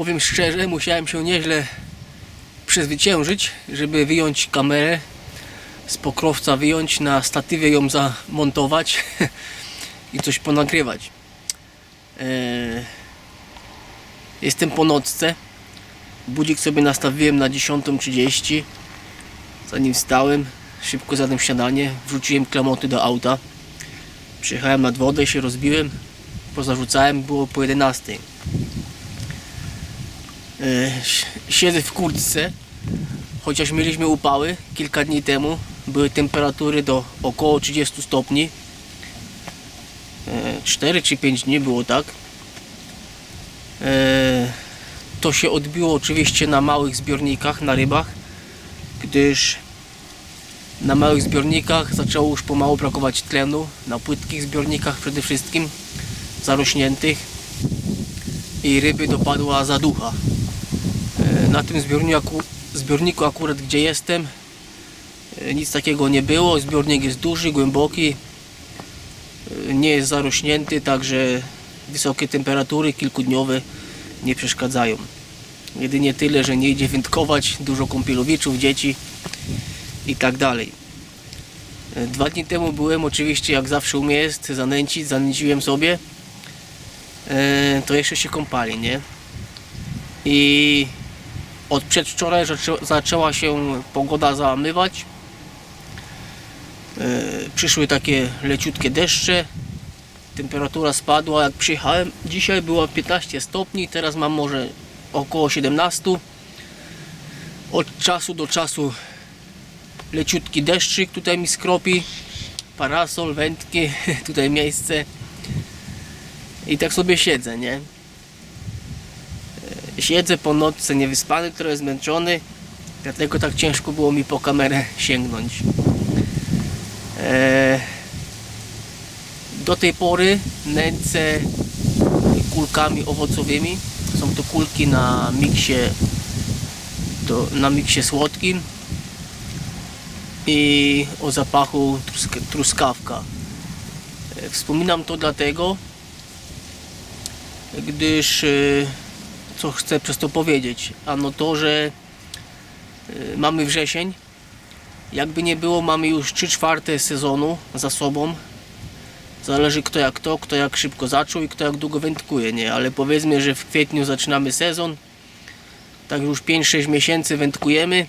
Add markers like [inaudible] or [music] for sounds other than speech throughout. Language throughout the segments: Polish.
powiem szczerze, musiałem się nieźle przezwyciężyć, żeby wyjąć kamerę z pokrowca, wyjąć na statywie ją zamontować [laughs] i coś ponagrywać. Eee, Jestem po nocce. Budzik sobie nastawiłem na 10.30. Zanim wstałem, szybko zjadłem śniadanie, wrzuciłem klamoty do auta. Przyjechałem nad wodę, się rozbiłem, pozarzucałem, było po 11. E, si- Siedzę w kurtce, chociaż mieliśmy upały kilka dni temu. Były temperatury do około 30 stopni. E, 4 czy 5 dni było tak. E, To się odbiło oczywiście na małych zbiornikach, na rybach, gdyż na małych zbiornikach zaczęło już pomału brakować tlenu, na płytkich zbiornikach przede wszystkim, zarośniętych i ryby dopadła zaducha. Na tym zbiorniku, zbiorniku akurat gdzie jestem e, nic takiego nie było, zbiornik jest duży, głęboki, e, nie jest zarośnięty, także wysokie temperatury kilkudniowe nie przeszkadzają. Jedynie tyle, że nie idzie wędkować, dużo kąpielowiczów, dzieci i tak dalej. E, Dwa dni temu byłem oczywiście jak zawsze u mnie jest zanęcić, zanęciłem sobie. To jeszcze się kąpali, nie? I od przedwczoraj zaczę- zaczęła się pogoda załamywać. E, Przyszły takie leciutkie deszcze. Temperatura spadła jak przyjechałem. Dzisiaj było 15 stopni, teraz mam może około 17. Od czasu do czasu leciutki deszczyk tutaj mi skropi. Parasol, wędki, [laughs] tutaj miejsce. I tak sobie siedzę, nie? Siedzę po nocce niewyspany, trochę zmęczony. Dlatego tak ciężko było mi po kamerę sięgnąć. E, do tej pory nęcę kulkami owocowymi. Są to kulki na miksie, do, na miksie słodkim i o zapachu trusk, truskawka. E, Wspominam to dlatego, gdyż e, co chcę przez to powiedzieć? Ano to, że e, mamy wrzesień. Jakby nie było, mamy już 3 czwarte sezonu za sobą. Zależy kto jak to, kto jak szybko zaczął i kto jak długo wędkuje, nie? Ale powiedzmy, że w kwietniu zaczynamy sezon. Tak już 5-6 miesięcy wędkujemy.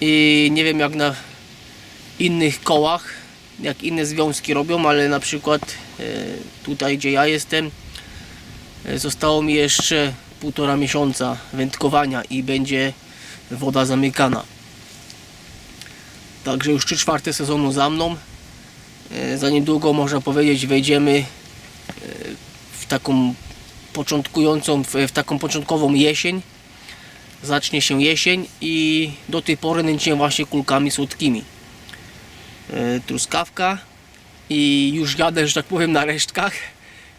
I nie wiem jak na innych kołach, jak inne związki robią, ale na przykład e, tutaj gdzie ja jestem zostało mi jeszcze półtora miesiąca wędkowania i będzie woda zamykana. Także już 3 czwarte sezonu za mną. E, Za niedługo można powiedzieć wejdziemy e, w taką początkującą, w, taką początkową jesień. Zacznie się jesień i do tej pory nęciłem właśnie kulkami słodkimi. E, Truskawka i już jadę, że tak powiem, na resztkach.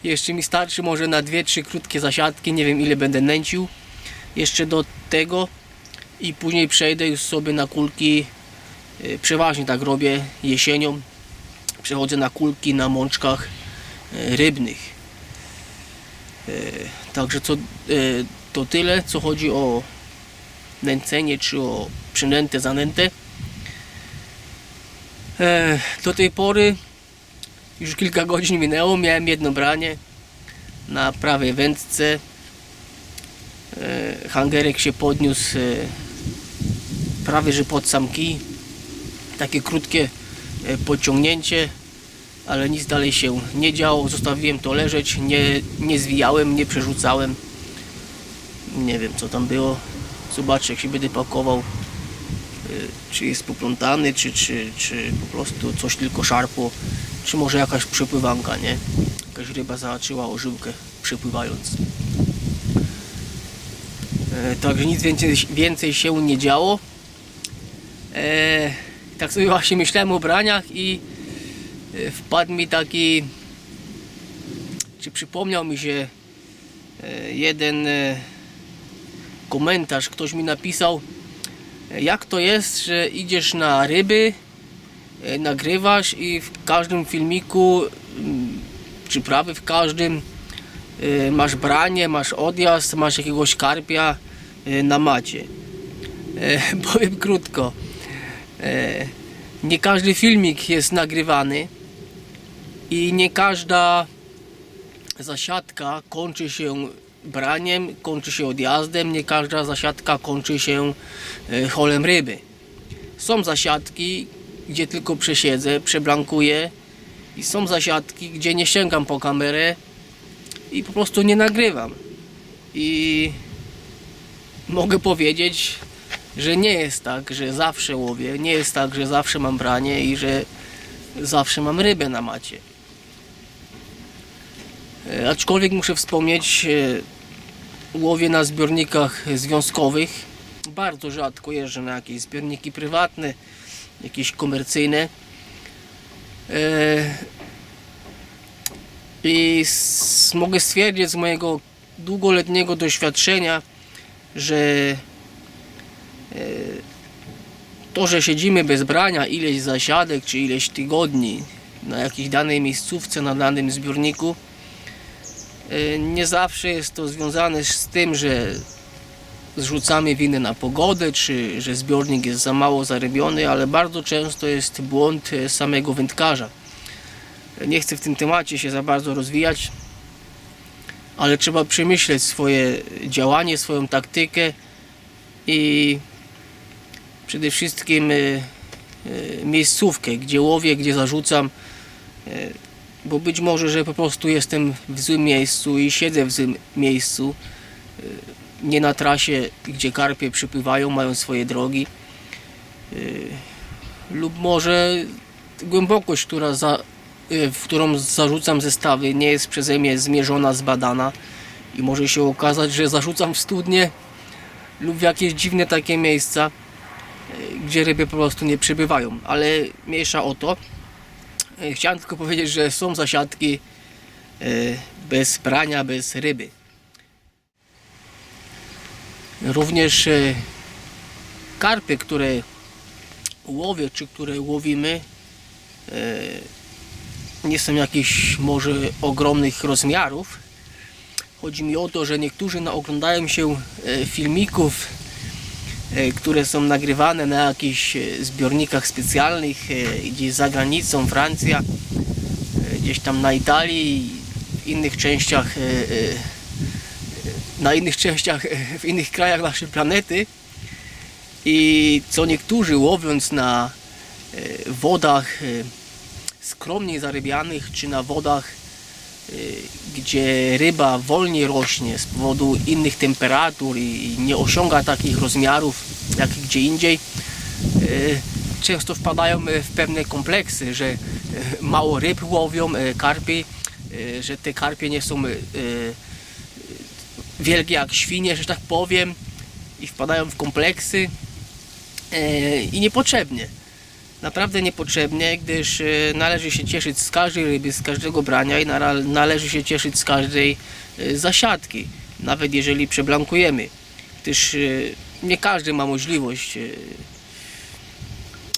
Jeszcze mi starczy może na dwie, trzy krótkie zasiadki, nie wiem ile będę nęcił jeszcze do tego i później przejdę już sobie na kulki, e, przeważnie tak robię jesienią, przechodzę na kulki na mączkach e, rybnych. E, Także co, to tyle, co chodzi o nęcenie, czy o przynętę, zanętę. E, Do tej pory już kilka godzin minęło, miałem jedno branie na prawej wędce. E, Hangerek się podniósł e, prawie że pod sam kij. Takie krótkie e, pociągnięcie, ale nic dalej się nie działo. Zostawiłem to leżeć, nie, nie zwijałem, nie przerzucałem. Nie wiem co tam było. Zobaczę jak się będę pakował. Czy jest poplątany, czy, czy, czy po prostu coś tylko szarpło, czy może jakaś przepływanka, nie? Jakaś ryba zahaczyła o żyłkę przepływając. E, Także nic więcej, więcej się nie działo. E, tak sobie właśnie myślałem o braniach i e, wpadł mi taki, czy przypomniał mi się e, jeden e, komentarz, ktoś mi napisał, jak to jest, że idziesz na ryby, nagrywasz i w każdym filmiku, czy prawie w każdym, y, masz branie, masz odjazd, masz jakiegoś karpia y, na macie. E, [laughs] powiem krótko. E, nie każdy filmik jest nagrywany i nie każda zasiadka kończy się braniem, kończy się odjazdem, nie każda zasiadka kończy się e, holem ryby. Są zasiadki, gdzie tylko przesiedzę, przeblankuję i są zasiadki, gdzie nie sięgam po kamerę i po prostu nie nagrywam. I mogę powiedzieć, że nie jest tak, że zawsze łowię, nie jest tak, że zawsze mam branie i że zawsze mam rybę na macie. E, Aczkolwiek muszę wspomnieć, e, łowię na zbiornikach związkowych. Bardzo rzadko jeżdżę na jakieś zbiorniki prywatne, jakieś komercyjne. E, I mogę stwierdzić z mojego długoletniego doświadczenia, że e, to, że siedzimy bez brania ileś zasiadek czy ileś tygodni na jakiejś danej miejscówce, na danym zbiorniku, e, nie zawsze jest to związane z tym, że zrzucamy winę na pogodę, czy że zbiornik jest za mało zarybiony, ale bardzo często jest błąd e, samego wędkarza. Nie chcę w tym temacie się za bardzo rozwijać, ale trzeba przemyśleć swoje działanie, swoją taktykę i przede wszystkim e, e, miejscówkę, gdzie łowię, gdzie zarzucam, bo być może, że po prostu jestem w złym miejscu i siedzę w złym miejscu, nie na trasie, gdzie karpie przypływają, mają swoje drogi, e, lub może głębokość, która za, e, w którą zarzucam zestawy, nie jest przeze mnie zmierzona, zbadana i może się okazać, że zarzucam w studnie lub w jakieś dziwne takie miejsca, e, gdzie ryby po prostu nie przybywają, ale mniejsza o to. Chciałem tylko powiedzieć, że są zasiadki bez brania, bez ryby. Również e, karpy, które łowię, czy które łowimy, e, nie są jakichś może ogromnych rozmiarów. Chodzi mi o to, że niektórzy naoglądają się e, filmików, które są nagrywane na jakichś zbiornikach specjalnych, gdzieś za granicą, Francja, gdzieś tam na Italii i innych częściach, na innych częściach, e, w innych krajach naszej planety. I co niektórzy łowiąc na e, wodach e, skromniej zarybianych, czy na wodach gdzie ryba wolniej rośnie z powodu innych temperatur i nie osiąga takich rozmiarów jak gdzie indziej, często wpadają w pewne kompleksy, że mało ryb łowią, karpi, że te karpie nie są wielkie jak świnie, że tak powiem i wpadają w kompleksy y, i niepotrzebnie. Naprawdę niepotrzebnie, gdyż e, należy się cieszyć z każdej ryby, z każdego brania i należy się cieszyć z każdej e, zasiadki, nawet jeżeli przeblankujemy, gdyż e, nie każdy ma możliwość e,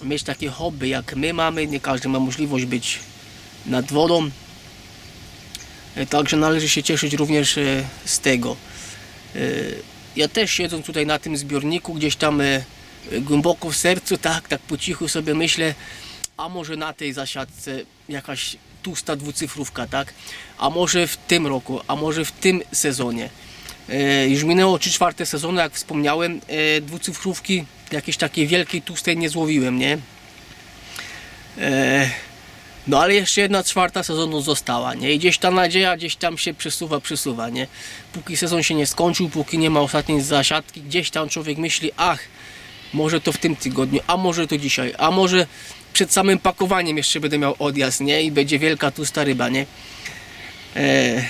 mieć takie hobby jak my mamy, nie każdy ma możliwość być nad wodą, E, także należy się cieszyć również e, z tego. E, Ja też siedząc tutaj na tym zbiorniku, gdzieś tam e, głęboko w sercu, tak, tak po cichu sobie myślę, a może na tej zasiadce jakaś tłusta dwucyfrówka, tak? A może w tym roku, a może w tym sezonie. E, już minęło 3 czwarte sezonu, jak wspomniałem, dwucyfrówki jakiejś takiej wielkiej, tłustej nie złowiłem, nie? No ale jeszcze jedna czwarta sezonu została, nie? I gdzieś ta nadzieja gdzieś tam się przesuwa, przesuwa, nie? Póki sezon się nie skończył, póki nie ma ostatniej zasiadki, gdzieś tam człowiek myśli, ach, może to w tym tygodniu, a może to dzisiaj, a może przed samym pakowaniem jeszcze będę miał odjazd, nie? I będzie wielka tłusta ryba, nie? E,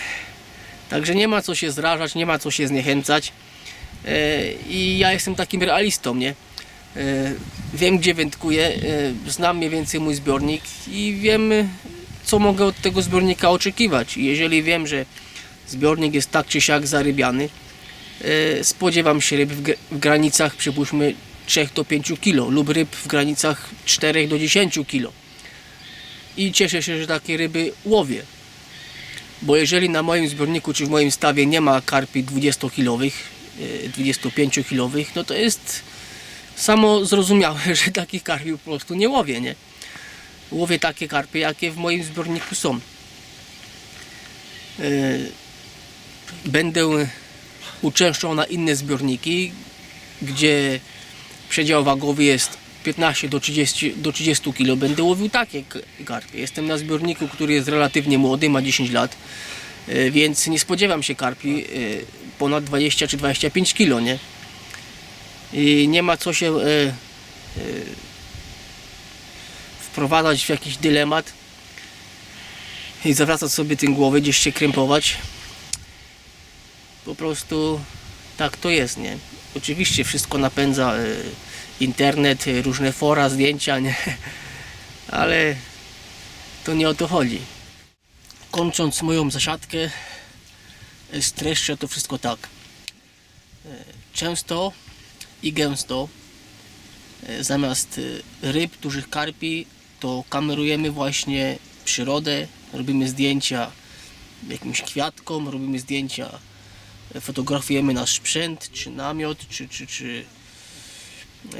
także nie ma co się zrażać, nie ma co się zniechęcać. E, I ja jestem takim realistą, nie? E, wiem gdzie wędkuję, e, znam mniej więcej mój zbiornik i wiem co mogę od tego zbiornika oczekiwać. Jeżeli wiem, że zbiornik jest tak czy siak zarybiany, e, spodziewam się ryb w, gr- w granicach przypuśćmy 3 do 5 kg lub ryb w granicach 4 do 10 kg. I cieszę się, że takie ryby łowię. Bo jeżeli na moim zbiorniku czy w moim stawie nie ma karpi 20-kilowych, e, 25-kilowych, no to jest samo zrozumiałe, że takich karpi po prostu nie łowię, nie? Łowię takie karpie, jakie w moim zbiorniku są. E, Będę uczęszczał na inne zbiorniki, gdzie przedział wagowy jest 15 do 30, do 30 kg. Będę łowił takie karpie. Jestem na zbiorniku, który jest relatywnie młody, ma 10 lat, e, więc nie spodziewam się karpi e, ponad 20 czy 25 kg, nie? I nie ma co się e, e, wprowadzać w jakiś dylemat i zawracać sobie tym głowę, gdzieś się krępować. Po prostu tak to jest, nie? Oczywiście wszystko napędza e, internet, różne fora, zdjęcia, nie? [laughs] Ale to nie o to chodzi. Kończąc moją zasiadkę, streszczę to wszystko tak. Często i gęsto e, zamiast e, ryb, dużych karpi, to kamerujemy właśnie przyrodę, robimy zdjęcia jakimś kwiatkom, robimy zdjęcia fotografujemy nasz sprzęt, czy namiot, czy, czy, czy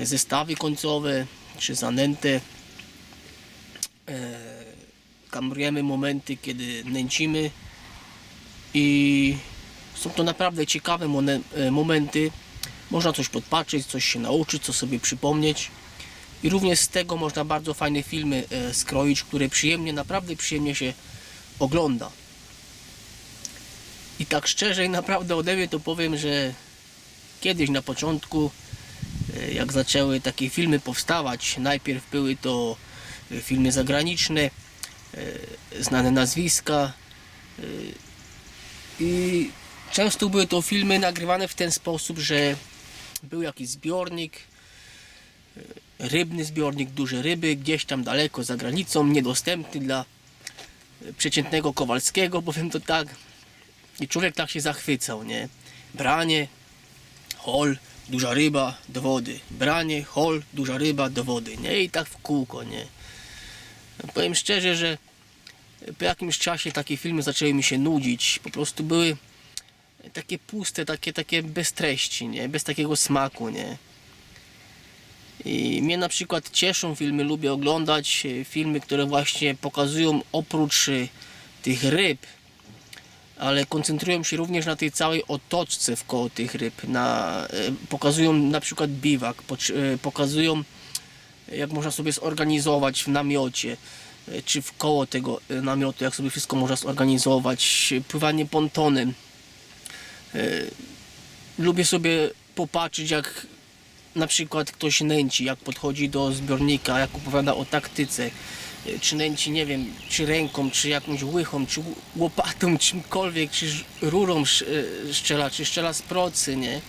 zestawy końcowe, czy zanętę. E, kamerujemy momenty, kiedy nęcimy i są to naprawdę ciekawe e, momenty. Można coś podpatrzeć, coś się nauczyć, co sobie przypomnieć. I również z tego można bardzo fajne filmy e, skroić, które przyjemnie, naprawdę przyjemnie się ogląda. I tak szczerze i naprawdę ode mnie to powiem, że kiedyś na początku, e, jak zaczęły takie filmy powstawać, najpierw były to e, filmy zagraniczne, znane nazwiska i często były to filmy nagrywane w ten sposób, że był jakiś zbiornik, e, rybny zbiornik, duże ryby, gdzieś tam daleko za granicą, niedostępny dla e, przeciętnego Kowalskiego, [laughs] powiem to tak. I człowiek tak się zachwycał, nie? Branie, hol, duża ryba do wody. Branie, hol, duża ryba do wody, nie? I tak w kółko, nie? No, powiem szczerze, że po jakimś czasie takie filmy zaczęły mi się nudzić. Po prostu były takie puste, takie, takie bez treści, nie? Bez takiego smaku, nie? I mnie na przykład cieszą filmy, lubię oglądać e, filmy, które właśnie pokazują oprócz e, tych ryb, ale koncentrują się również na tej całej otoczce wkoło tych ryb. Na, e, pokazują na przykład biwak, pokazują jak można sobie zorganizować w namiocie, czy w koło tego namiotu, jak sobie wszystko można zorganizować, pływanie pontonem. E, Lubię sobie popatrzeć jak na przykład ktoś nęci, jak podchodzi do zbiornika, jak opowiada o taktyce, e, czy nęci, nie wiem, czy ręką, czy jakąś łychą, czy łopatą, [laughs] czymkolwiek, czy rurą sz- e, szczela, czy szczela z procy, nie?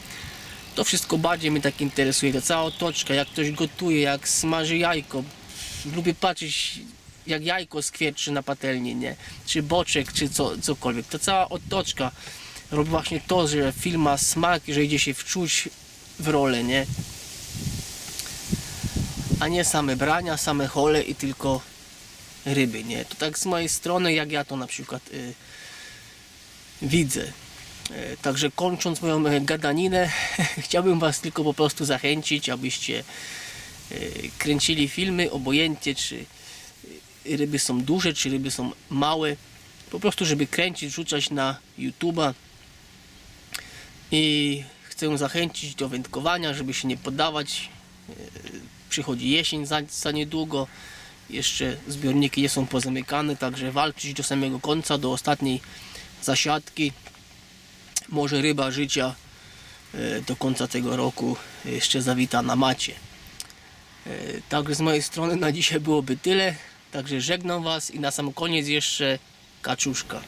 To wszystko bardziej mnie tak interesuje, ta cała otoczka, jak ktoś gotuje, jak smaży jajko. Lubię patrzeć, jak jajko skwierczy na patelni, nie? Czy boczek, czy co, cokolwiek. Ta cała otoczka robi właśnie to, że film ma smak, że idzie się wczuć w rolę, nie? A nie same brania, same hole i tylko ryby, nie? To tak z mojej strony, jak ja to na przykład y, widzę. E, Także kończąc moją e, gadaninę, [laughs] chciałbym Was tylko po prostu zachęcić, abyście e, kręcili filmy, obojętnie czy e, ryby są duże, czy ryby są małe. Po prostu, żeby kręcić, rzucać na YouTube'a. I chcę zachęcić do wędkowania, żeby się nie poddawać. E, Przychodzi jesień za, za niedługo. Jeszcze zbiorniki nie są pozamykane, także walczyć do samego końca, do ostatniej zasiadki może ryba życia e, do końca tego roku jeszcze zawita na macie. E, Także z mojej strony na dzisiaj byłoby tyle. Także żegnam Was i na sam koniec jeszcze kaczuszka.